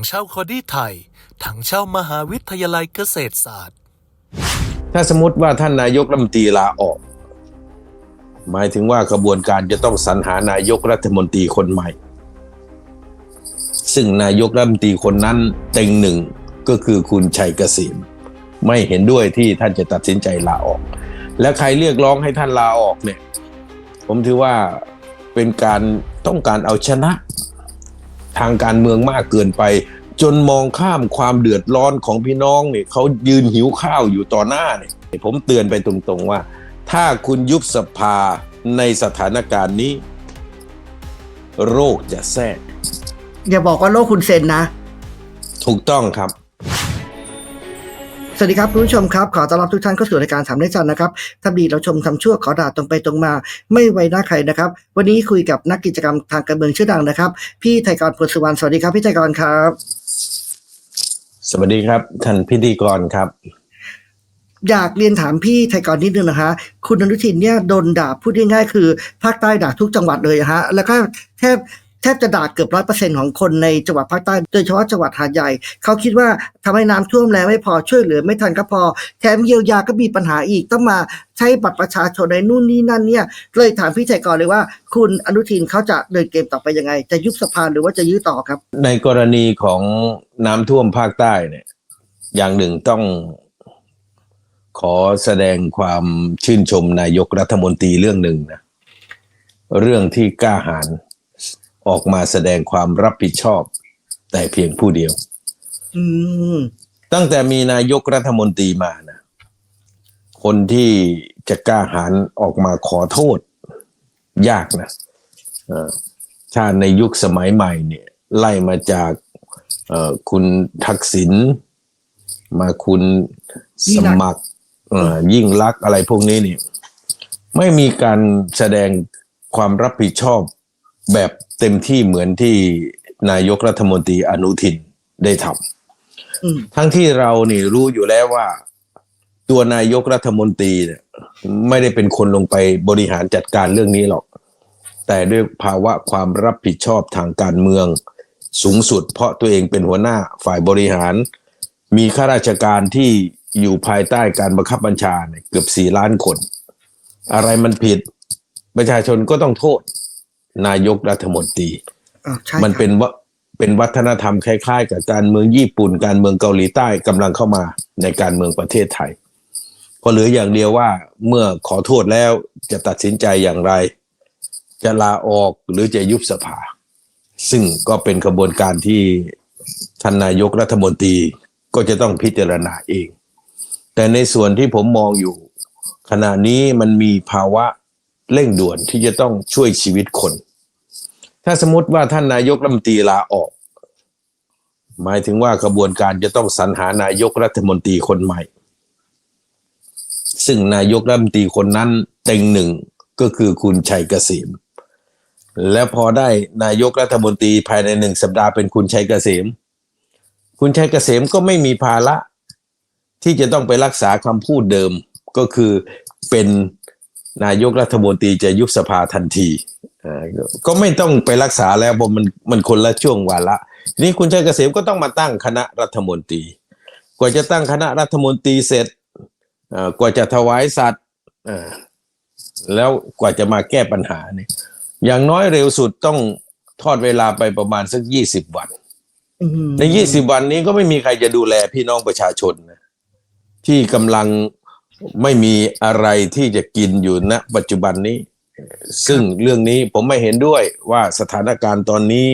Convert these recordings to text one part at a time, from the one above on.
งเช่าคอดี้ไทย ถังเช่ามหาวิทยาลัยเกษตรศาสตร์ ถ้าสมมติว่าท่านนายกรัฐมนตรีลาออก หมายถึงว่ากระบวนการจะต้องสรรหานายกรัฐมนตรีคนใหม่ ซึ่งนายกรัฐมนตรีคนนั้นเต็งหนึ่งก็คือคุณชัยเกษมไม่เห็นด้วยที่ท่านจะตัดสินใจลาออก และใครเรียกร้องให้ท่านลาออกเนี่ย ผมถือว่าเป็นการต้องการเอาชนะ ทางการเมืองมากเกินไป จนมองข้ามความเดือดร้อนของพี่น้องเนี่ยเขายืนหิวข้าวอยู่ต่อหน้าเนี่ยผมเตือนไปตรงๆว่า ถ้าคุณยุบสภาในสถานการณ์นี้ โรคจะแทรกอย่าบอกว่าโลกคุณเซนนะ ถูกต้องครับ สวัสดีครับคุณผู้ชมครับ ขอต้อนรับทุกท่านเข้าสู่รายการถามได้จันนะครับถ้าดีเราชมทำชั่วขอด่าตรงไปตรงมา ไม่ไว้หน้าใครนะครับ วันนี้คุยกับนักกิจกรรมทางการเมืองชื่อดังนะครับ พี่ไทยกรพลสุวรรณสวัสดีครับพี่ไทยกรครับ สวัสดีครับ ท่านพิธีกรครับ อยากเรียนถามพี่ไทยกรนิดนึงนะคะ คุณอนุทินเนี่ยโดนด่าพูดง่ายๆคือภาคใต้ด่าทุกจังหวัดเลยอะฮะแล้วก็แทบ แทบจะด่าเกือบร้อยเปอร์เซ็นของคนในจังหวัดภาคใต้ โดยเฉพาะจังหวัดหาดใหญ่ เขาคิดว่าทำให้น้ำท่วมแล้วไม่พอช่วยเหลือไม่ทันก็พอ แถมเยียวยาก็มีปัญหาอีกต้องมาใช้บัตรประชาชนในนู่นนี่นั่นเนี่ย เลยถามพี่ไทยกรเลยว่า คุณอนุทินเขาจะเดินเกมต่อไปยังไง จะยุบสภาหรือว่าจะยื้อต่อครับ ในกรณีของน้ำท่วมภาคใต้เนี่ย อย่างหนึ่งต้องขอแสดงความชื่นชมนายกรัฐมนตรีเรื่องหนึ่งนะเรื่องที่กล้าหาญ ออกมาแสดงความรับผิดชอบ แต่เพียงผู้เดียวอืมตั้งแต่มีนายกรัฐมนตรีมานะคนที่จะกล้าหาญออกมาขอโทษ ยากนะเอ่อถ้าในยุคสมัยใหม่เนี่ย ไล่มาจากเอ่อคุณทักษิณมาคุณสมัครเอ่อยิ่งลักษณ์อะไรพวกนี้เนี่ยไม่มีการแสดงความรับผิดชอบ แบบเต็มที่เหมือนที่นายกรัฐมนตรีอนุทินได้ทำอืมทั้งที่เรานี่รู้อยู่แล้วว่า ตัวนายกรัฐมนตรีเนี่ยไม่ได้เป็นคนลงไปบริหารจัดการเรื่องนี้หรอก แต่ด้วยภาวะความรับผิดชอบทางการเมืองสูงสุด เพราะตัวเองเป็นหัวหน้าฝ่ายบริหาร มีข้าราชการที่อยู่ภายใต้การบังคับบัญชาเนี่ยเกือบสี่ล้านคน อะไรมันผิด ประชาชนก็ต้องโทษ นายกรัฐมนตรีอ่าใช่มันครับเป็นวะเป็นวัฒนธรรมคล้ายๆ กับการเมืองญี่ปุ่น การเมืองเกาหลีใต้กำลังเข้ามาในการเมืองประเทศไทยก็เหลืออย่างเดียวว่าเมื่อขอโทษแล้วจะตัดสินใจอย่างไร จะลาออกหรือจะยุบสภา ซึ่งก็เป็นกระบวนการที่ท่านนายกรัฐมนตรีก็จะต้องพิจารณาเอง แต่ในส่วนที่ผมมองอยู่ ขณะนี้มันมีภาวะเร่งด่วนที่จะต้องช่วยชีวิตคน ถ้าสมมติว่าท่านนายกรัฐมนตรีลาออก หมายถึงว่ากระบวนการจะต้องสรรหานายกรัฐมนตรีคนใหม่ ซึ่งนายกรัฐมนตรีคนนั้นเต็งหนึ่งก็คือคุณชัยเกษมและพอได้นายกรัฐมนตรีภายในหนึ่งสัปดาห์เป็นคุณชัยเกษม คุณชัยเกษมก็ไม่มีภาระที่จะต้องไปรักษาคำพูดเดิมก็คือเป็นนายกรัฐมนตรีจะยุบสภาทันที ก็ก็ไม่ต้องไปรักษาแล้วเพราะมันมันคนละช่วงวาระทีนี่คุณชัยเกษมก็ต้องมาตั้งคณะรัฐมนตรี กว่าจะตั้งคณะรัฐมนตรีเสร็จเอ่อกว่าจะถวายสัตว์เอ่อแล้วกว่าจะมาแก้ปัญหาเนี่ยอย่างน้อยเร็วสุดต้องทอดเวลาไปประมาณสักยี่สิบวันอืมในยี่สิบวันนี้ก็ไม่มีใครจะดูแลพี่น้องประชาชนนะที่กำลังไม่มีอะไรที่จะกินอยู่ณปัจจุบันนี้ ซึ่งเรื่องนี้ผมไม่เห็นด้วยว่าสถานการณ์ตอนนี้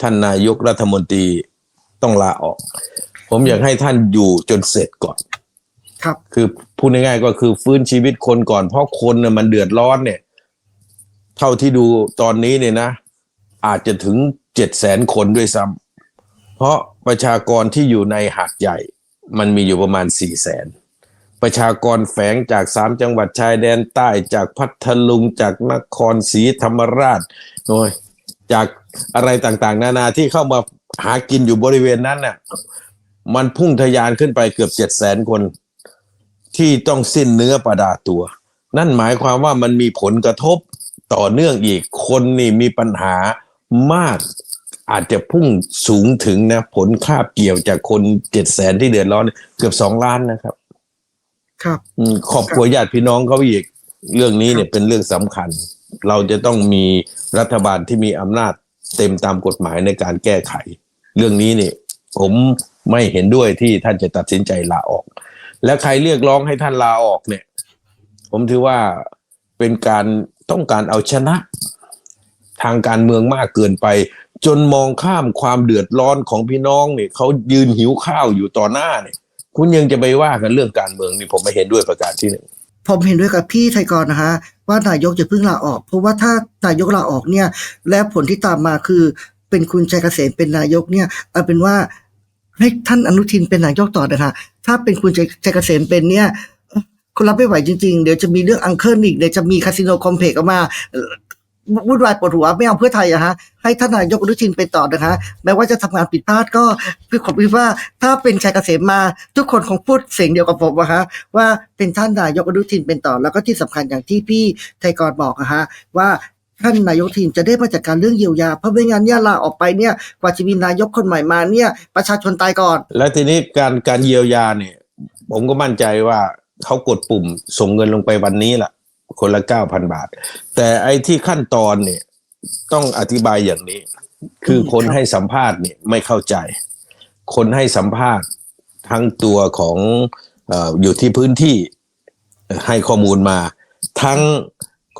ท่านนายกรัฐมนตรีต้องลาออก ผมอยากให้ท่านอยู่จนเสร็จก่อน ครับ คือพูดง่ายๆก็คือฟื้นชีวิตคนก่อน เพราะคนน่ะมันเดือดร้อนเนี่ย เท่าที่ดูตอนนี้เนี่ยนะ อาจจะถึงเจ็ดแสนคนด้วยซ้ำเพราะประชากรที่อยู่ในหาดใหญ่ มันมีอยู่ประมาณสี่แสน ประชากรแฝงจากสามจังหวัดชายแดนใต้จากพัทลุงจากนครศรีธรรมราชโอยจากอะไรต่างๆ นานาที่เข้ามาหากินอยู่บริเวณนั้นน่ะมันพุ่งทะยานขึ้นไปเกือบเจ็ดแสนคน ที่ต้องสิ้นเนื้อประดาตัว นั่นหมายความว่ามันมีผลกระทบต่อเนื่องอีกคนนี่มีปัญหามาก อาจจะพุ่งสูงถึงนะ ผลคาบเกี่ยวจากคนเจ็ดแสนที่เดือดร้อนเกือบสองล้านนะครับ ครับอืมครอบครัวญาติพี่น้องเขาอีกเรื่องนี้เนี่ยเป็นเรื่องสำคัญ เราจะต้องมีรัฐบาลที่มีอำนาจเต็มตามกฎหมายในการแก้ไข เรื่องนี้เนี่ยผมไม่เห็นด้วยที่ท่านจะตัดสินใจลาออก และใครเรียกร้องให้ท่านลาออกเนี่ย ผมถือว่าเป็นการต้องการเอาชนะ ทางการเมืองมากเกินไป จนมองข้ามความเดือดร้อนของพี่น้องเนี่ยเขายืนหิวข้าวอยู่ต่อหน้าเนี่ย คุณยังจะไปว่ากันเรื่องการเมืองนี่ผมไม่เห็นด้วยประการที่หนึ่งผมเห็นด้วยกับพี่ไทยกรนะฮะว่านายกจะเพิ่งลาออก เพราะว่าถ้านายกลาออกเนี่ย และผลที่ตามมาคือเป็นคุณชัยเกษมเป็นนายกเนี่ยเอาเป็นว่าให้ท่านอนุทินเป็นนายกต่อนะคะถ้าเป็นคุณชัยชยเกษมเป็นเนี่ยคนรับไม่ไหวจริง ๆ เดี๋ยวจะมีเรื่องอังเคิลอีกเดี๋ยวจะมีคาสิโนคอมเพล็กซ์ออกมา วุ่นวายปวดหัวไม่เอาเพื่อไทยอะฮะให้ท่านนายกอนุทินเป็นต่อนะคะ แม้ว่าจะทำงานผิดพลาดก็คือผมคิดว่าถ้าเป็นชัยเกษมมา ทุกคนคงพูดเสียงเดียวกับผมอะฮะว่าเป็นท่านนายกอนุทินเป็นต่อ แล้วก็ที่สำคัญอย่างที่พี่ไทยกรบอกอะฮะว่าท่านนายกทินจะได้มาจัดการเรื่องเยียวยา เพราะไม่งั้นเนี่ยลาออกไปเนี่ยกว่าจะมีนายกคนใหม่มาเนี่ย ประชาชนตายก่อน และทีนี้การการเยียวยาเนี่ย ผมก็มั่นใจว่าเขากดปุ่มส่งเงินลงไปวันนี้แหละ คนละเก้าพันบาท แต่ไอ้ที่ขั้นตอนเนี่ยต้องอธิบายอย่างนี้ คือคนคให้สัมภาษณ์เนี่ยไม่เข้าใจ คนให้สัมภาษณ์ทั้งตัวของออยู่ที่พื้นที่ให้ข้อมูลมา ทั้ง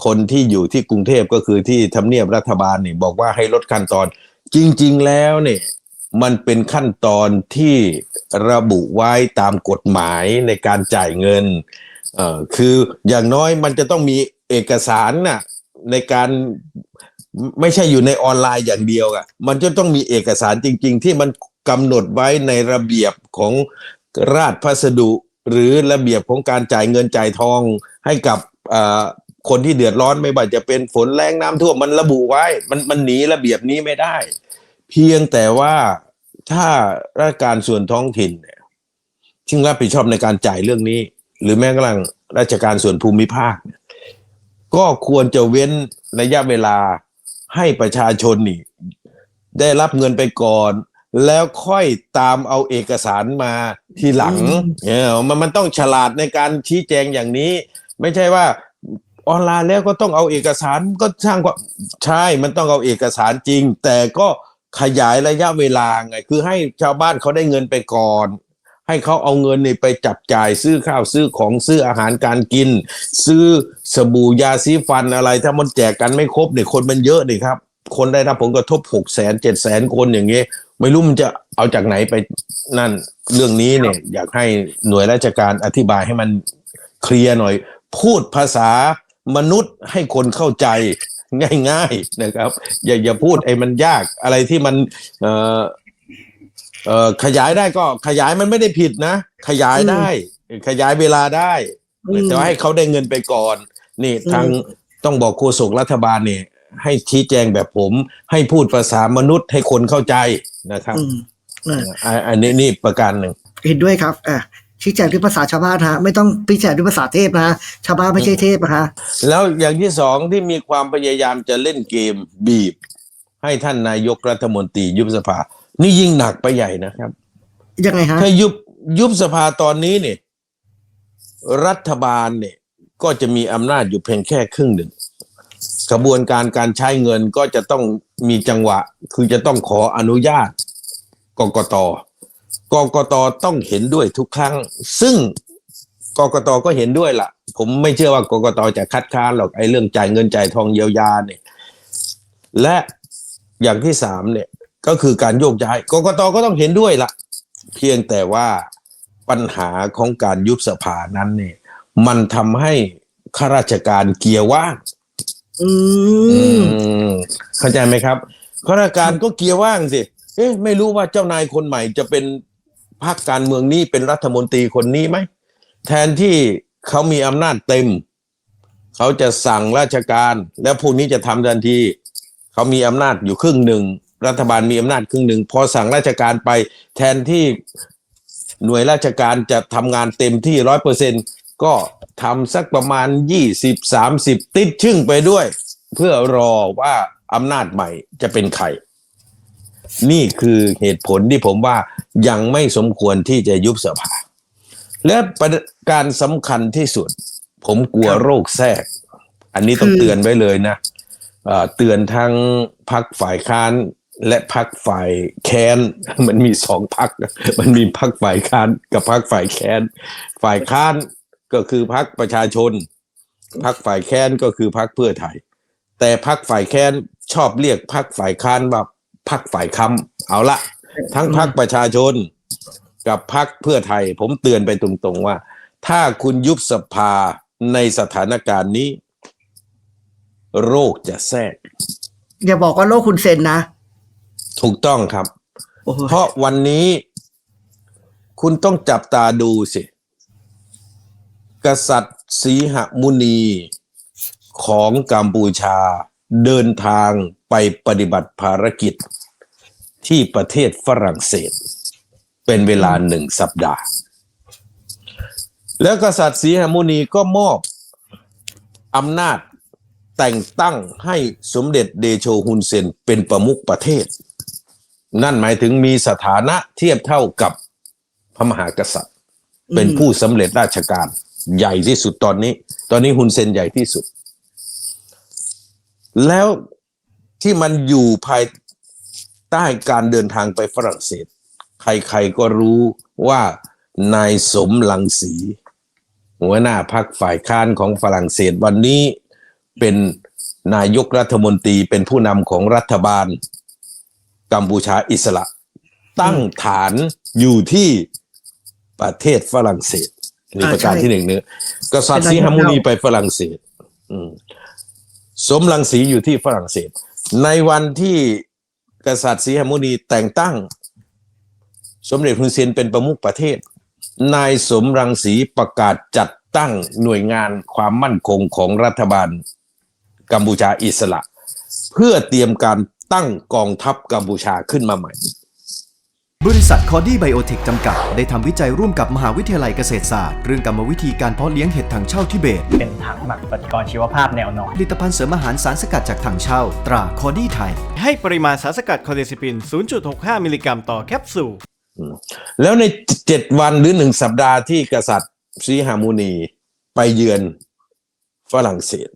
คนที่อยู่ที่กรุงเทพก็คือที่ทำเนียบรัฐบาลเนี่ยบอกว่าให้ลดขั้นตอน จริง ๆ แล้วเนี่ยมันเป็นขั้นตอนที่ระบุไว้ตามกฎหมายในการจ่ายเงิน เอ่อคืออย่างน้อยมันจะต้องมีเอกสารน่ะในการไม่ใช่อยู่ในออนไลน์อย่างเดียวอะมันจะต้องมีเอกสารจริง ๆ ที่มันกำหนดไว้ในระเบียบของราชพัสดุ หรือระเบียบของการจ่ายเงินจ่ายทองให้กับเอ่อคนที่เดือดร้อนไม่ว่าจะเป็นฝนแรงน้ำท่วมมันระบุไว้ มันมันหนีระเบียบนี้ไม่ได้ เพียงแต่ว่าถ้าราชการส่วนท้องถิ่นเนี่ยซึ่งรับผิดชอบในการจ่ายเรื่องนี้ หรือแม้กระทั่งราชการส่วนภูมิภาคเนี่ยก็ควรจะเว้นระยะเวลาให้ประชาชนนี่ ได้รับเงินไปก่อน แล้วค่อยตามเอาเอกสารมาทีหลังอืมเนี่ยมันมันต้องฉลาดในการชี้แจงอย่างนี้ ไม่ใช่ว่าออนไลน์แล้วก็ต้องเอาเอกสารก็สร้างความใช่ มันต้องเอาเอกสารจริง แต่ก็ขยายระยะเวลาไง คือให้ชาวบ้านเขาได้เงินไปก่อน ให้เขาเอาเงินนี่ไปจับจ่ายซื้อข้าวซื้อของซื้ออาหารการกิน ซื้อสบู่ยาสีฟันอะไร ถ้ามันแจกกันไม่ครบเนี่ยคนมันเยอะนี่ครับ คนได้รับผลกระทบหกแสนเจ็ดแสนคนอย่างเงี้ยไม่รู้มันจะเอาจากไหนไปนั่นเรื่องนี้เนี่ย อยากให้หน่วยราชการอธิบายให้มันเคลียร์หน่อย พูดภาษามนุษย์ให้คนเข้าใจง่าย ๆนะครับ อย่าอย่าพูดไอ้มันยากอะไรที่มันเอ่อ เอ่อขยายได้ก็ขยายมันไม่ได้ผิดนะ ขยายได้ ขยายเวลาได้อืมแต่ว่าให้เขาได้เงินไปก่อน นี่อืมทางต้องบอกโฆษกรัฐบาลเนี่ยให้ชี้แจงแบบผม ให้พูดภาษามนุษย์ให้คนเข้าใจนะครับอืมอ่าอ่าอันนี้นี่ประการหนึ่งเห็นด้วยครับอะชี้แจงด้วยภาษาชาวบ้านฮะไม่ต้องพิจารณาด้วยภาษาเทพนะชาวบ้านไม่ใช่เทพนะฮะแล้วอย่างที่สองที่มีความพยายามจะเล่นเกมบีบ ให้ท่านนายกรัฐมนตรียุบสภา นี่ยิ่งหนักไปใหญ่นะครับ ยังไงฮะถ้ายุบยุบสภาตอนนี้เนี่ย รัฐบาลเนี่ย ก็จะมีอำนาจอยู่เพียงแค่ครึ่งหนึ่งกระบวนการการใช้เงินก็จะต้องมีจังหวะ คือจะต้องขออนุญาตกกตกกตต้องเห็นด้วยทุกครั้ง ซึ่งกกตก็เห็นด้วยล่ะ ผมไม่เชื่อว่ากกตจะคัดค้านหรอกไอ้เรื่องจ่ายเงินจ่ายทองเยียวยาเนี่ย และอย่างที่สามเนี่ย ก็คือการโยกย้ายกกตก็ต้องเห็นด้วยล่ะเพียงแต่ว่าปัญหาของการยุบสภานั้นเนี่ย มันทำให้ข้าราชการเกียร์ว่างอืมอืมเข้าใจไหมครับข้าราชการก็เกียร์ว่างสิเอ๊ะไม่รู้ว่าเจ้านายคนใหม่จะเป็นพรรคการเมืองนี้เป็นรัฐมนตรีคนนี้ไหมแทนที่เขามีอำนาจเต็ม เขาจะสั่งราชการ แล้วพวกนี้จะทำทันที เขามีอำนาจอยู่ครึ่งหนึ่ง รัฐบาลมีอำนาจครึ่งหนึ่งพอสั่งราชการไปแทนที่หน่วยราชการจะทำงานเต็มที่ร้อยเปอร์เซ็นก็ทำสักประมาณยี่สิบสามสิบติดชึ่งไปด้วย เพื่อรอว่าอำนาจใหม่จะเป็นใคร นี่คือเหตุผลที่ผมว่ายังไม่สมควรที่จะยุบสภา และประการสำคัญที่สุด ผมกลัวรโรคแทรก อันนี้ต้องเตือนไว้เลยนะเตือนทั้งพักฝ่ายค้าน และพักฝ่ายแค้น มันมีสองพัก มันมีพักฝ่ายค้านกับพักฝ่ายแค้น ฝ่ายค้านก็คือพักประชาชน พักฝ่ายแค้นก็คือพักเพื่อไทย แต่พักฝ่ายแค้นชอบเรียกพักฝ่ายค้านว่าพักฝ่ายค้ำเอาละทั้งพักประชาชนกับพักเพื่อไทย ผมเตือนไปตรงๆว่า ถ้าคุณยุบสภาในสถานการณ์นี้ โรคจะแทรกอย่าบอกว่าโลกคุณเซนนะ ถูกต้องครับโอ้โหเพราะวันนี้คุณต้องจับตาดูสิ กษัตริย์สีหมุนีของกัมพูชาเดินทางไปปฏิบัติภารกิจที่ประเทศฝรั่งเศส เป็นเวลาหนึ่งสัปดาห์ แล้วกษัตริย์สีหมุนีก็มอบอำนาจแต่งตั้งให้สมเด็จเดโชฮุนเซนเป็นประมุขประเทศ นั่นหมายถึงมีสถานะเทียบเท่ากับพระมหากษัตริย์ เป็นผู้สำเร็จราชการ ใหญ่ที่สุดตอนนี้ ตอนนี้ฮุนเซนใหญ่ที่สุด แล้วที่มันอยู่ภายใต้การเดินทางไปฝรั่งเศส ใครๆก็รู้ว่านายสมลังสี หัวหน้าพักฝ่ายค้านของฝรั่งเศสวันนี้เป็นนายกรัฐมนตรีเป็นผู้นำของรัฐบาล กัมพูชาอิสระ ตั้งฐานอยู่ที่ประเทศฝรั่งเศสนี่ประการที่หนึ่งเนื้อกษัตริย์สีหมุนีไปฝรั่งเศสสมรังสีอยู่ที่ฝรั่งเศส ในวันที่กษัตริย์สีหมุนีแต่งตั้ง สมเด็จฮุนเซนเป็นประมุขประเทศ นายสมรังสีประกาศจัดตั้งหน่วยงานความมั่นคงของรัฐบาลกัมพูชาอิสระ เพื่อเตรียมการ ตั้งกองทัพกัมพูชาขึ้นมาใหม่ บริษัทคอดี้ไบโอเทคจำกัด ได้ทำวิจัยร่วมกับมหาวิทยาลัยเกษตรศาสตร์ เรื่องกรรมวิธีการเพาะเลี้ยงเห็ดถังเช่าทิเบต เป็นถังหมักปฏิกรณ์ชีวภาพแนวนอนผลิตภัณฑ์เสริมอาหารสารสกัดจากถังเช่า ตราคอดี้ไทย ให้ปริมาณสารสกัดคอเดซิปิน 0.65 มิลลิกรัมต่อแคปซูล แล้วในเจ็ดวันหรือหนึ่งสัปดาห์ที่กษัตริย์สีหามุนีไปเยือนฝรั่งเศส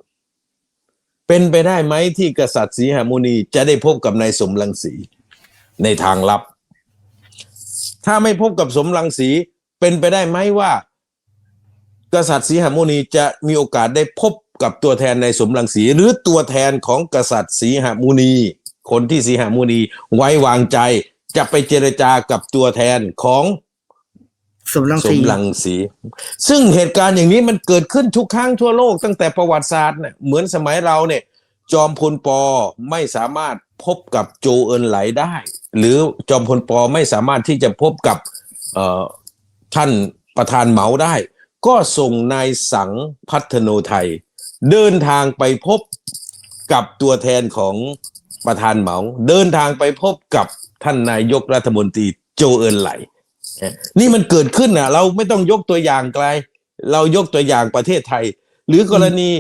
เป็นไปได้ไหมที่กษัตริย์สีหามุนีจะได้พบกับนายสมรังสีในทางลับ ถ้าไม่พบกับสมรังสีเป็นไปได้ไหมว่า กษัตริย์สีหามุนีจะมีโอกาสได้พบกับตัวแทนในสมรังสี หรือตัวแทนของกษัตริย์สีหามุนี คนที่สีหามุนีไว้วางใจจะไปเจรจากับตัวแทนของ สมรังสสีมรังสี ซึ่งเหตุการณ์อย่างนี้มันเกิดขึ้นทุกครั้งทั่วโลกตั้งแต่ประวัติศาสตร์เนี่ยเหมือนสมัยเราเนี่ย จอมพลปอไม่สามารถพบกับโจเอินไหลได้ หรือจอมพลปอไม่สามารถที่จะพบกับเอ่อท่านประธานเหมาได้ ก็ส่งนายสังพัฒโนไทย เดินทางไปพบกับตัวแทนของประธานเหมา เดินทางไปพบกับท่านนายกรัฐมนตรีโจเอินไหล นี่มันเกิดขึ้นนะเราไม่ต้องยกตัวอย่างไกล เรายกตัวอย่างประเทศไทย หรือกรณี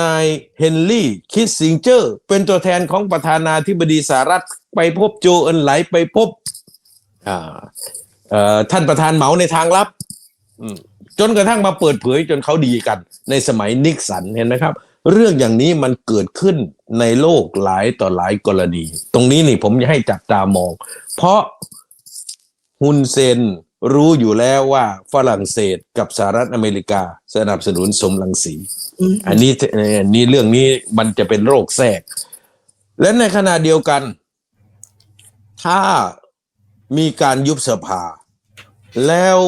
นายเฮนรี่คิสซิงเจอร์ เป็นตัวแทนของประธานาธิบดีสหรัฐไปพบโจเอินไหลไปพบท่านประธานเหมาในทางลับจนกระทั่งมาเปิดเผยจนเขาดีกัน ในสมัยนิกสันเห็นไหมครับ เรื่องอย่างนี้มันเกิดขึ้นในโลกหลายต่อหลายกรณี ตรงนี้นี่ผมจะให้จับตามอง เพราะ ฮุนเซนรู้อยู่แล้วว่าฝรั่งเศสกับสหรัฐอเมริกา สนับสนุนสมรังสีอืมอันนี้เอ่อนี่เรื่องนี้มันจะเป็นโรคแทรก และในขณะเดียวกัน ถ้ามีการยุบสภา แล้ว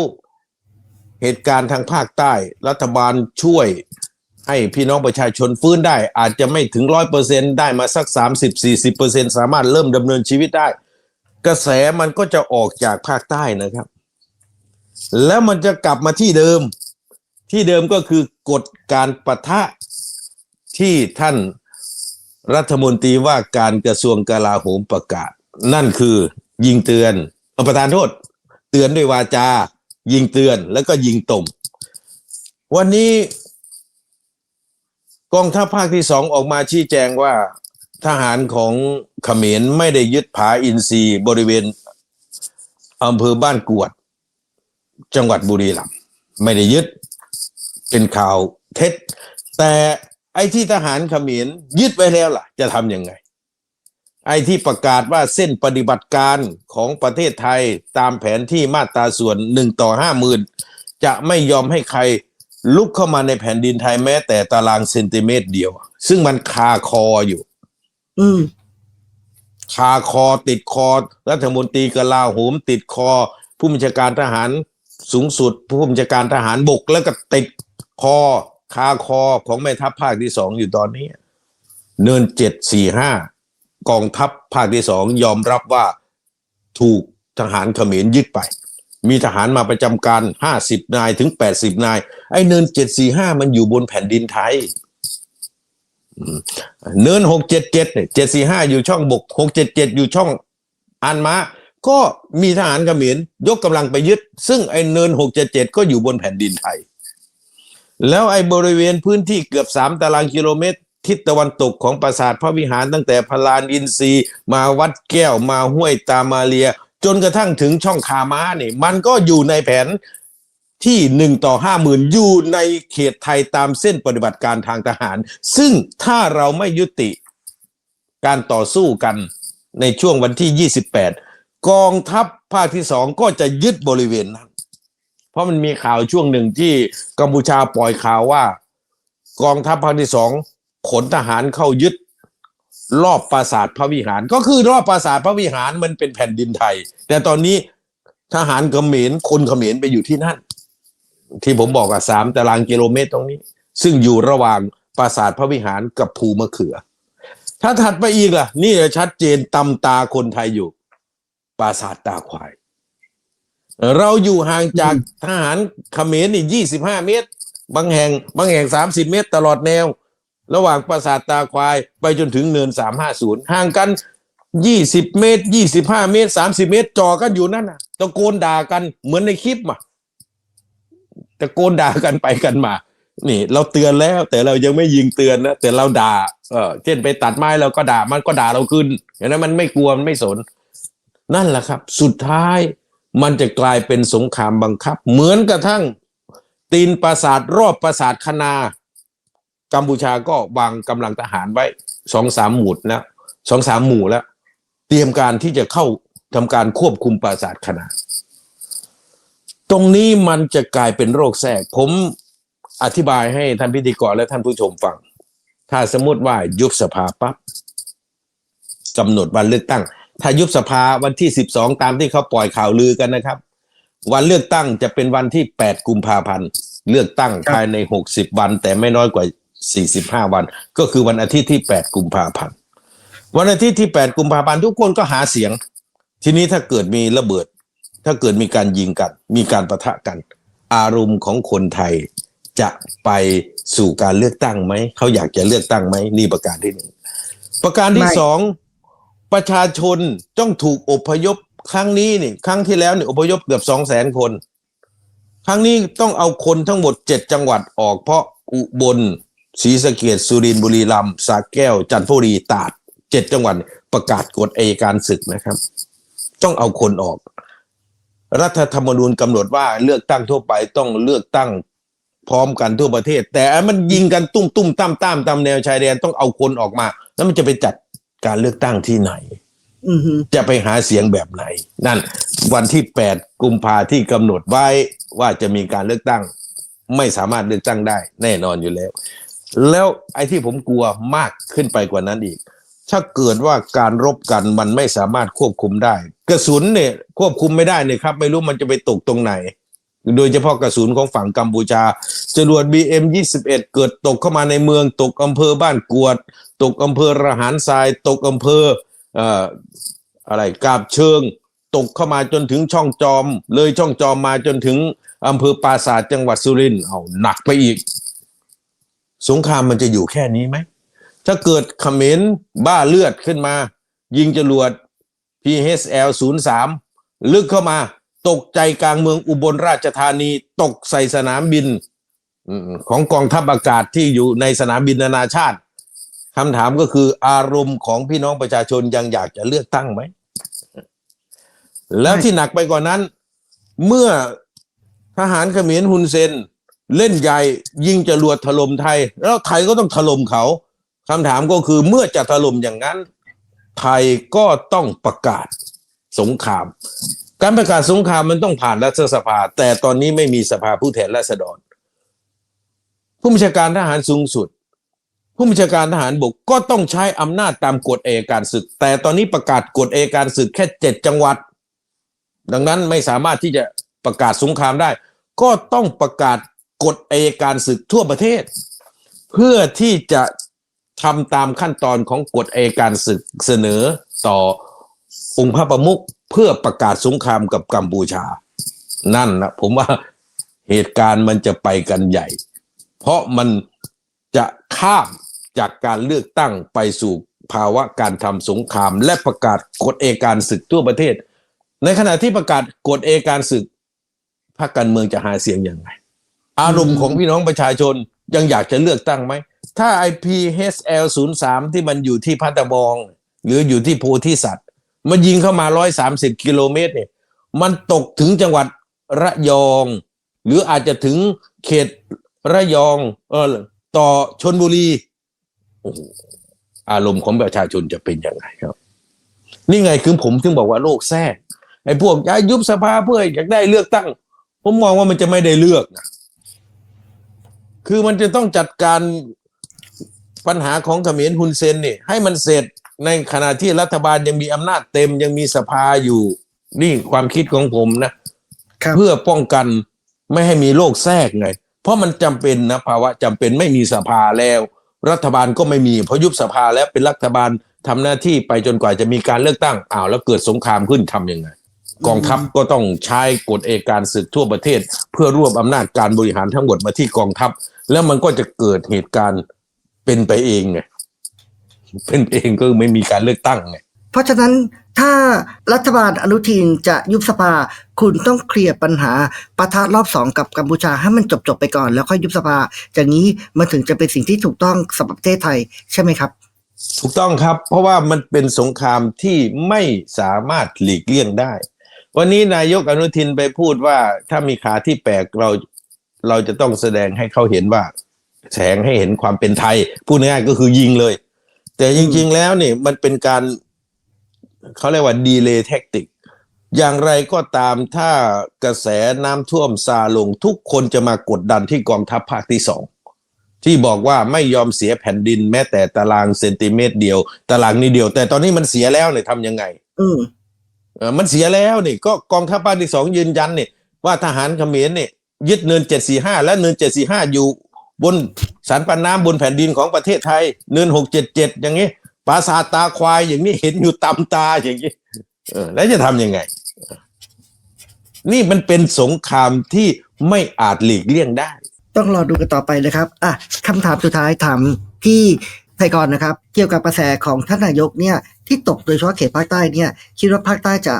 เหตุการณ์ทางภาคใต้ รัฐบาลช่วยให้พี่น้องประชาชนฟื้นได้ อาจจะไม่ถึงร้อยเปอร์เซ็นได้มาสักสามสิบสี่สิบเปอร์เซ็นสามารถเริ่มดำเนินชีวิตได้ กระแสมันก็จะออกจากภาคใต้นะครับ แล้วมันจะกลับมาที่เดิม ที่เดิมก็คือกฎการปะทะที่ท่านรัฐมนตรีว่าการกระทรวงกลาโหมประกาศ นั่นคือยิงเตือนอประธานโทษ เตือนด้วยวาจา ยิงเตือนแล้วก็ยิงตมวันนี้กองทัพภาคที่สองออกมาชี้แจงว่า ทหารของเขมรไม่ได้ยึดผาอินทรีย์บริเวณอำเภอบ้านกวด จังหวัดบุรีรัมย์ไม่ได้ยึดเป็นข่าวเท็จ แต่ไอ้ที่ทหารเขมรยึดไว้แล้วล่ะ จะทำยังไง ไอ้ที่ประกาศว่าเส้นปฏิบัติการของประเทศไทยตามแผนที่มาตราส่วนหนึ่งต่อห้าหมื่นจะไม่ยอมให้ใครลุกเข้ามาในแผ่นดินไทยแม้แต่ตารางเซนติเมตรเดียว ซึ่งมันคาคออยู่ อืมคาคอติดคอ รัฐมนตรีกลาโหมติดคอ ผู้บัญชาการทหารสูงสุด ผู้บัญชาการทหารบก แล้วก็ติดคอคาคอของแม่ทัพภาคที่สองอยู่ตอนนี้ เนินเจ็ดสี่ห้ากองทัพภาคที่สองยอมรับว่าถูกทหารเขมรยึดไป มีทหารมาประจำการห้าสิบนายถึงแปดสิบนาย ไอ้เนินเจ็ดสี่ห้ามันอยู่บนแผ่นดินไทย เนินหกเจ็ดเจ็ดเจ็ดสี่ห้าอยู่ช่องบกหกเจ็ดเจ็ดอยู่ช่องอันมาก็มีทหารเขมรยกกำลังไปยึด ซึ่งไอ้เนินหกเจ็ดเจ็ดก็อยู่บนแผ่นดินไทย แล้วไอ้บริเวณพื้นที่เกือบสามตารางกิโลเมตร ทิศตะวันตกของปราสาทพระวิหารตั้งแต่พลานอินทรีมาวัดแก้วมาห้วยตามาเลีย จนกระทั่งถึงช่องคาม้านี่ยมันก็อยู่ในแผน ที่หนึ่งต่อห้าหมื่นอยู่ในเขตไทยตามเส้นปฏิบัติการทางทหาร ซึ่งถ้าเราไม่ยุติการต่อสู้กันในช่วงวันที่ 28 กองทัพภาคที่สองก็จะยึดบริเวณนั้น เพราะมันมีข่าวช่วงหนึ่งที่กัมพูชาปล่อยข่าวว่า กองทัพภาคที่สองขนทหารเข้ายึดรอบปราสาทพระวิหาร ก็คือรอบปราสาทพระวิหารมันเป็นแผ่นดินไทย แต่ตอนนี้ทหารเขมรคนเขมรไปอยู่ที่นั่น ที่ผมบอกอะสามตารางกิโลเมตรตรงนี้ ซึ่งอยู่ระหว่างปราสาทพระวิหารกับภูมะเขือ ถ้าถัดไปอีกล่ะ นี่ชัดเจนตำตาคนไทยอยู่ ปราสาทตาควาย เราอยู่ห่างจากทหารเขมรนี่ยี่สิบห้าเมตร บางแห่ง บางแห่งสามสิบเมตร ตลอดแนว ระหว่างปราสาทตาควาย ไปจนถึงเนินสามห้าศูนย์ห่างกันยี่สิบเมตรยี่สิบห้าเมตรสามสิบเมตรจ่อกันอยู่นั่นน่ะตะโกนด่ากันเหมือนในคลิปอะ ตะโกนด่ากันไปกันมา นี่ เราเตือนแล้ว แต่เรายังไม่ยิงเตือนนะแต่เราด่า เออเช่นไปตัดไม้เราก็ด่ามันก็ด่าเราขึ้นเห็นไหมมันไม่กลัวมันไม่สน นั่นแหละครับ สุดท้ายมันจะกลายเป็นสงครามบังคับ เหมือนกระทั่ง ตีนปราสาทรอบปราสาทคณากัมพูชาก็วางกำลังทหารไว้สองสามหมุดแล้วสองสามหมู่แล้ว เตรียมการที่จะเข้าทำการควบคุมปราสาทคณา ตรงนี้มันจะกลายเป็นโรคแทรก ผมอธิบายให้ท่านพิธีกรและท่านผู้ชมฟัง ถ้าสมมติว่ายุบสภาปั๊บกำหนดวันเลือกตั้ง ถ้ายุบสภาวันที่12ตามที่เขาปล่อยข่าวลือกันนะครับ วันเลือกตั้งจะเป็นวันที่8กุมภาพันธ์เลือกตั้งภายใน60วัน แต่ไม่น้อยกว่า45วัน ก็คือวันอาทิตย์ที่8กุมภาพันธ์วันอาทิตย์ที่8กุมภาพันธ์ทุกคนก็หาเสียง ทีนี้ถ้าเกิดมีระเบิด ถ้าเกิดมีการยิงกัน มีการประทะกัน อารมณ์ของคนไทยจะไปสู่การเลือกตั้งไหม เขาอยากจะเลือกตั้งไหมนี่ประการที่หนึ่งประการที่ไม่สองประชาชนต้องถูกอพยพครั้งนี้นี่ครั้งที่แล้วนี่อพยพเกือบสองแสนคน ครั้งนี้ต้องเอาคนทั้งหมดเจ็ดจังหวัดออก เพราะอุบลศรีสะเกดสุรินทร์บุรีรัมย์สระแก้ว จันทบุรีตราดเจ็ดจังหวัดประกาศกฎอัยการศึกนะครับ ต้องเอาคนออก รัฐธรรมนูญกำหนดว่าเลือกตั้งทั่วไปต้องเลือกตั้งพร้อมกันทั่วประเทศ แต่อันมันยิงกันตุ้มตุ้มตามตามตามแนวชายแดนต้องเอาคนออกมา แล้วมันจะไปจัดการเลือกตั้งที่ไหนอือฮึจะไปหาเสียงแบบไหน นั่น วันที่8กุมภาที่กำหนดไว้ว่าจะมีการเลือกตั้ง ไม่สามารถเลือกตั้งได้ แน่นอนอยู่แล้ว แล้วไอ้ที่ผมกลัวมากขึ้นไปกว่านั้นอีก ถ้าเกิดว่าการรบกันมันไม่สามารถควบคุมได้ กระสุนเนี่ยควบคุมไม่ได้เนี่ยครับ ไม่รู้มันจะไปตกตรงไหน โดยเฉพาะกระสุนของฝั่งกัมพูชา จรวด BM 21 เกิดตกเข้ามาในเมือง ตกอำเภอบ้านกวด ตกอำเภอระหารทราย ตกอำเภอเอ่ออะไรกาบเชิง ตกเข้ามาจนถึงช่องจอม เลยช่องจอมมาจนถึงอำเภอปราสาทจังหวัดสุรินทร์เอาหนักไปอีก สงครามมันจะอยู่แค่นี้ไหม ถ้าเกิดเขมรบ้าเลือดขึ้นมา ยิงจรวด PHL 03ลึกเข้ามา ตกใจกลางเมืองอุบลราชธานี ตกใส่สนามบินของกองทัพอากาศที่อยู่ในสนามบินนานาชาติคำถามก็คืออารมณ์ของพี่น้องประชาชนยังอยากจะเลือกตั้งไหม แล้วที่หนักไปกว่านั้น เมื่อทหารเขมรฮุนเซน เล่นใหญ่ยิงจรวดถล่มไทย แล้วไทยก็ต้องถล่มเขา คำถามก็คือเมื่อจะถล่มอย่างนั้น ไทยก็ต้องประกาศสงคราม การประกาศสงครามมันต้องผ่านรัฐสภา แต่ตอนนี้ไม่มีสภาผู้แทนราษฎร ผู้บัญชาการทหารสูงสุด ผู้บัญชาการทหารบกก็ต้องใช้อำนาจตามกฎเอการศึก แต่ตอนนี้ประกาศกฎเอการศึกแค่เจ็ดจังหวัด ดังนั้นไม่สามารถที่จะประกาศสงครามได้ ก็ต้องประกาศกฎเอการศึกทั่วประเทศ เพื่อที่จะ ทำตามขั้นตอนของกฎเอการศึกเสนอต่อองค์พระประมุขเพื่อประกาศสงครามกับกัมพูชา นั่นนะผมว่าเหตุการณ์มันจะไปกันใหญ่ เพราะมันจะข้ามจากการเลือกตั้งไปสู่ภาวะการทำสงคราม และประกาศกฎเอการศึกทั่วประเทศ ในขณะที่ประกาศกฎเอการศึกพรรคการเมืองจะหาเสียงอย่างไรอารมณ์ของพี่น้องประชาชน ยังอยากจะเลือกตั้งไหม ถ้า IPHL 03 ที่มันอยู่ที่พัตบอง หรืออยู่ที่โพธิสัตว์ มันยิงเข้ามา130กิโลเมตรเนี่ยมันตกถึงจังหวัดระยอง หรืออาจจะถึงเขตระยองเออต่อชนบุรีโอ้อารมณ์ของประชาชนจะเป็นยังไงครับ นี่ไงคือผมถึงบอกว่าโลกแทรกไอ้พวกย้ายยุบสภาเพื่ออยากได้เลือกตั้ง ผมมองว่ามันจะไม่ได้เลือกนะ คือมันจะต้องจัดการปัญหาของเขมรฮุนเซนนี่ให้มันเสร็จในขณะที่รัฐบาลยังมีอำนาจเต็มยังมีสภาอยู่ นี่ความคิดของผมนะครับเพื่อป้องกันไม่ให้มีโรคแทรกไง เพราะมันจำเป็นนะภาวะจำเป็นไม่มีสภาแล้ว รัฐบาลก็ไม่มีเพราะยุบสภาแล้วเป็นรัฐบาลทำหน้าที่ไปจนกว่าจะมีการเลือกตั้งอ้าวแล้วเกิดสงครามขึ้นทำยังไงกองทัพก็ต้องใช้กฎเอกการศึกทั่วประเทศ เพื่อรวบอำนาจการบริหารทั้งหมดมาที่กองทัพ แล้วมันก็จะเกิดเหตุการณ์เป็นไปเองไงเป็นเองก็ไม่มีการเลือกตั้งไงเพราะฉะนั้นถ้ารัฐบาลอนุทินจะยุบสภา คุณต้องเคลียร์ปัญหาปะทะรอบสองกับกัมพูชาให้มันจบจบๆไปก่อนแล้วค่อยยุบสภาอย่างนี้มันถึงจะเป็นสิ่งที่ถูกต้องสำหรับประเทศไทยใช่ไหมครับ ถูกต้องครับ เพราะว่ามันเป็นสงครามที่ไม่สามารถหลีกเลี่ยงได้ วันนี้นายกอนุทินไปพูดว่าถ้ามีขาที่แปลกเรา เราจะต้องแสดงให้เขาเห็นว่า แสงให้เห็นความเป็นไทย พูดง่ายๆก็คือยิงเลย แต่จริง ๆ แล้วเนี่ยมันเป็นการเขาเรียกว่าดีเลย์แท็กติกอย่างไรก็ตามถ้ากระแสน้ำท่วมซาลงทุกคนจะมากดดันที่กองทัพภาคที่สองที่บอกว่าไม่ยอมเสียแผ่นดินแม้แต่ตารางเซนติเมตรเดียว ตารางนี้เดียว แต่ตอนนี้มันเสียแล้วเนี่ยทำยังไง อืมเออมันเสียแล้วนี่ ก็กองทัพภาคที่สองยืนยันนี่ว่าทหารเขมรเนี่ย ยึดเนินเจ็ดสี่ห้าและเนินเจ็ดสี่ห้าอยู่บนสันปันน้ำบนแผ่นดินของประเทศไทย เนินหกเจ็ดเจ็ดอย่างนี้ปราสาทตาควายอย่างนี้เห็นอยู่ตำตาอย่างนี้เออแล้วจะทำยังไง นี่มันเป็นสงครามที่ไม่อาจหลีกเลี่ยงได้ ต้องรอดูกันต่อไปนะครับอะคำถามสุดท้ายถามพี่ไทยกรนะครับ เกี่ยวกับกระแสของท่านนายกเนี่ยที่ตกโดยเฉพาะเขตภาคใต้เนี่ย คิดว่าภาคใต้จะ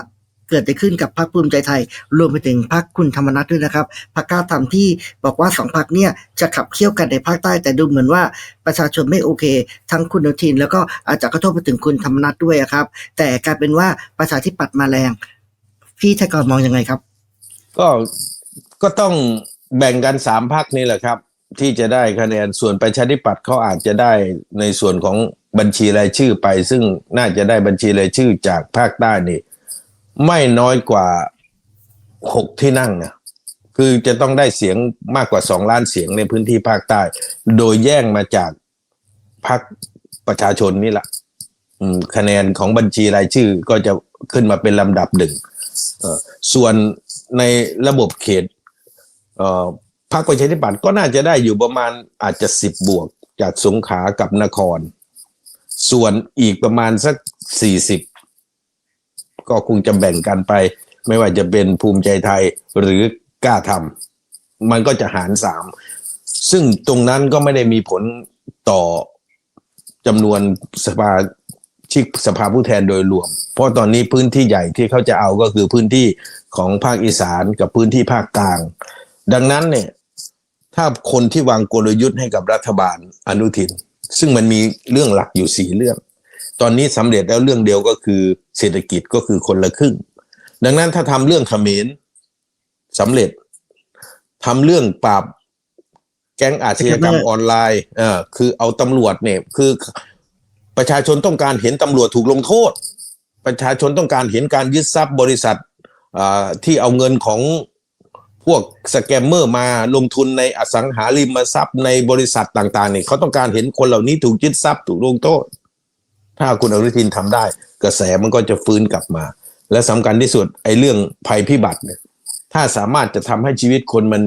เกิดอะไรขึ้นกับพรรคภูมิใจไทย รวมไปถึงพรรคคุณธรรมนัฐด้วยนะครับพรรคกล้าทำที่บอกว่าสองพรรคเนี่ยจะขับเคี่ยวกันในภาคใต้แต่ดูเหมือนว่าประชาชนไม่โอเค ทั้งคุณอนุทิน แล้วก็อาจจะกระทบไปถึงคุณธรรมนัฐด้วยครับ แต่กลายเป็นว่าประชาธิปัตย์มาแรง พี่ไทยกรมองยังไงครับ ก็ก็ต้องแบ่งกันสามพักนี่แหละครับ ที่จะได้คะแนนส่วนประชาธิปัตย์เขาอาจจะได้ในส่วนของบัญชีรายชื่อไป ซึ่งน่าจะได้บัญชีรายชื่อจากภาคใต้นี่ ไม่น้อยกว่าหกที่นั่งนะคือจะต้องได้เสียงมากกว่าสองล้านเสียงในพื้นที่ภาคใต้ โดยแย่งมาจากพรรคประชาชนนี่แหละคะแนนของบัญชีรายชื่อก็จะขึ้นมาเป็นลำดับหนึ่งส่วนในระบบเขตพรรคประชาธิปัตย์ก็น่าจะได้อยู่ประมาณอาจจะสิบบวกจากสงขลากับนคร ส่วนอีกประมาณสักสี่สิบ ก็คงจะแบ่งกันไป ไม่ว่าจะเป็นภูมิใจไทยหรือกล้าทำมันก็จะหารสามซึ่งตรงนั้นก็ไม่ได้มีผลต่อจำนวนสภาชิกสภาผู้แทนโดยรวม เพราะตอนนี้พื้นที่ใหญ่ที่เขาจะเอาก็คือพื้นที่ของภาคอีสานกับพื้นที่ภาคกลาง ดังนั้นเนี่ยถ้าคนที่วางกลยุทธ์ให้กับรัฐบาลอนุทิน ซึ่งมันมีเรื่องหลักอยู่สี่เรื่อง ตอนนี้สำเร็จแล้วเรื่องเดียวก็คือเศรษฐกิจก็คือคนละครึ่ง ดังนั้นถ้าทำเรื่องเขมรสำเร็จทำเรื่องปราบแก๊งอาชญากรรมออนไลน์เออคือเอาตำรวจเนี่ยคือประชาชนต้องการเห็นตำรวจถูกลงโทษ ประชาชนต้องการเห็นการยึดทรัพย์บริษัทอ่าที่เอาเงินของพวกสแกมเมอร์มาลงทุนในอสังหาริมทรัพย์ในบริษัทต่างๆเนี่ยเขาต้องการเห็นคนเหล่านี้ถูกยึดทรัพย์ถูกลงโทษ ถ้าคุณอนุทินทำได้ กระแสมันก็จะฟื้นกลับมา และสำคัญที่สุดไอ้เรื่องภัยพิบัติเนี่ยถ้าสามารถจะทำให้ชีวิตคนมัน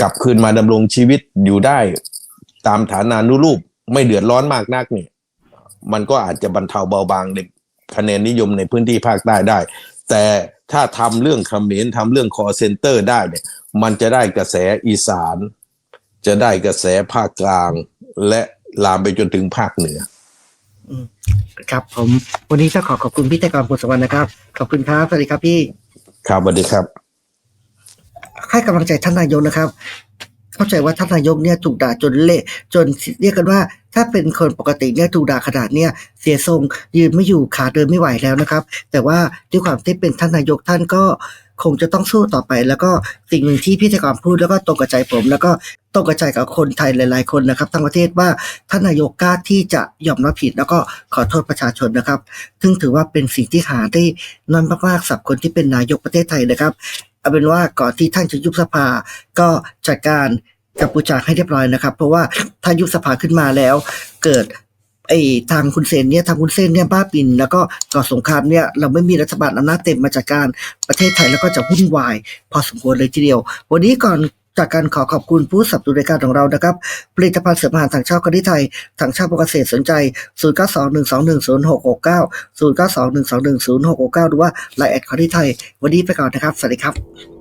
กลับคืนมาดำรงชีวิตอยู่ได้ ตามฐานานุรูปไม่เดือดร้อนมากนักเนี่ยมันก็อาจจะบรรเทาเบาบางในคะแนนนิยมในพื้นที่ภาคใต้ได้ แต่ถ้าทำเรื่องเขมรทำเรื่องคอเซนเตอร์ได้เนี่ยมันจะได้กระแสอีสาน จะได้กระแสภาคกลาง และลามไปจนถึงภาคเหนือ ครับผมวันนี้จะขอขอบคุณพี่ไทยกรผลสวรรค์นะครับ ขอบคุณครับสวัสดีครับพี่ครับสวัสดีครับ ให้กำลังใจท่านนายกนะครับ เข้าใจว่าท่านนายกเนี่ยถูกด่าจนเละจนเรียกกันว่า ถ้าเป็นคนปกติเนี่ยถูกด่าขนาดเนี่ยเสียทรงยืนไม่อยู่ขาเดินไม่ไหวแล้วนะครับ แต่ว่าด้วยความที่เป็นท่านนายกท่านก็ คงจะต้องสู้ต่อไป แล้วก็สิ่งหนึ่งที่พี่ธกรพูดแล้วก็ตรงกับใจผม แล้วก็ตรงกับใจกับคนไทยหลาย ๆ คนนะครับ ทั้งประเทศว่าท่านนายกกล้าที่จะยอมรับผิดแล้วก็ขอโทษประชาชนนะครับ ซึ่งถือว่าเป็นสิ่งที่หาได้น้อยมากๆสำหรับคนที่เป็นนายกประเทศไทยนะครับเอาเป็นว่าก่อนที่ท่านจะยุบสภาก็จัดการกัมพูชาให้เรียบร้อยนะครับ เพราะว่าถ้ายุบสภาขึ้นมาแล้วเกิด ไอ้ทางคุณเซนเนี่ยทางคุณเซนเนี่ยบ้าปิน แล้วก็ก่อสงครามเนี่ยเราไม่มีรัฐบาลอำนาจเต็มมาจัดการประเทศไทยแล้วก็จะวุ่นวาย พอสมควรเลยทีเดียว วันนี้ก่อนจากการขอขอบคุณผู้สับสุนรายการของเรานะครับผลิตภัณฑ์เสริมอาหารถังเช่าคดีไทยถังเช่าปกเกษตรสนใจ 0 9 2 1 2 1 0 6 6 9 0 9 2 1 2 1 0 6 6 9 หรือว่าไลน์แอดคดีไทย วันนี้ไปก่อนนะครับ สวัสดีครับ